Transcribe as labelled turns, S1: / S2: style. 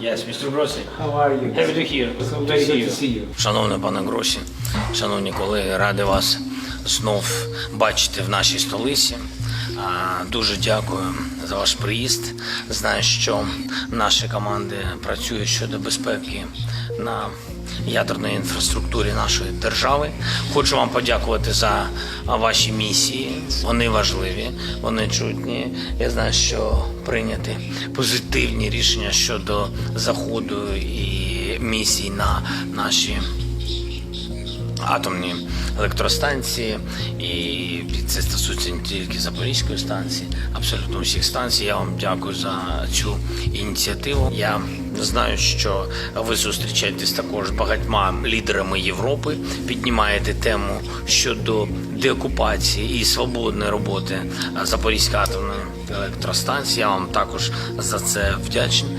S1: Yes, Mr. Grossi.
S2: How are you?
S1: Happy to hear.
S2: So
S1: To
S2: very
S1: see
S2: good
S1: you.
S2: to see you.
S1: Шановний пане Гросі, шановні колеги, ради вас знов бачити в нашій столиці. Дуже дякую за ваш приїзд. Знаю, що наші команди працюють щодо безпеки на ядерної інфраструктурі нашої держави. Хочу вам подякувати за ваші місії. Вони важливі, вони чутні. Я знаю, що прийняті позитивні рішення щодо заходу і місій на наші атомні електростанції, і це стосується не тільки Запорізької станції, абсолютно всіх станцій. Я вам дякую за цю ініціативу. Я знаю, що ви зустрічаєтесь також багатьма лідерами Європи, піднімаєте тему щодо деокупації і свободної роботи Запорізької атомної електростанції. Я вам також за це вдячний.